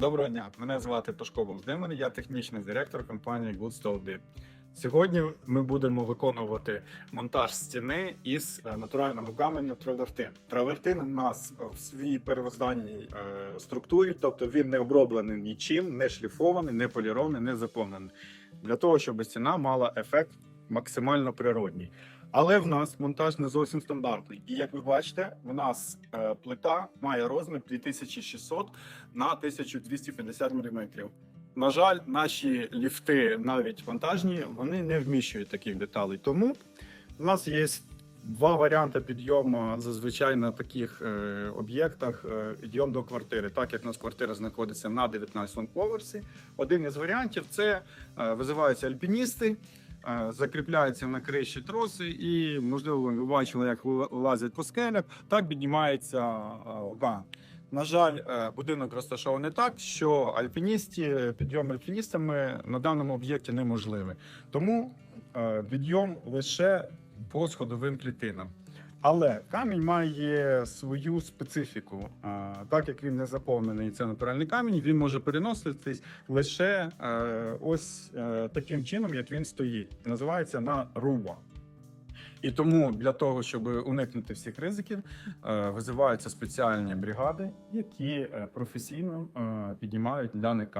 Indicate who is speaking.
Speaker 1: Доброго дня, мене звати Пашко Володимир, я технічний директор компанії Good Сьогодні ми будемо виконувати монтаж стіни із е, натурального каменю травертин. Травертин у нас в своїй первозданній е, структурі, тобто він не оброблений нічим, не шліфований, не полірований, не заповнений. Для того, щоб стіна мала ефект максимально природній. Але в нас монтаж не зовсім стандартний. І як ви бачите, в нас е, плита має розмір 2600 на 1250 мм. На жаль, наші ліфти, навіть вантажні, вони не вміщують таких деталей. Тому у нас є два варіанти підйому зазвичай на таких е, об'єктах. Е, підйом до квартири. Так як у нас квартира знаходиться на 19 поверсі. Один із варіантів це е, визиваються альпіністи. Е, Закріпляються на криші троси, і можливо ви бачили, як лазять по скелях. Так піднімається вода. На жаль, е, будинок розташований так, що альпіністі, підйом альпіністами на даному об'єкті неможливий. Тому е, підйом лише по сходовим клітинам. Але камінь має свою специфіку. Так як він не заповнений, це натуральний камінь, він може переноситись лише е, ось е, таким чином, як він стоїть. Називається на руба. І тому для того, щоб уникнути всіх ризиків, е, визиваються спеціальні бригади, які професійно піднімають даний камінь.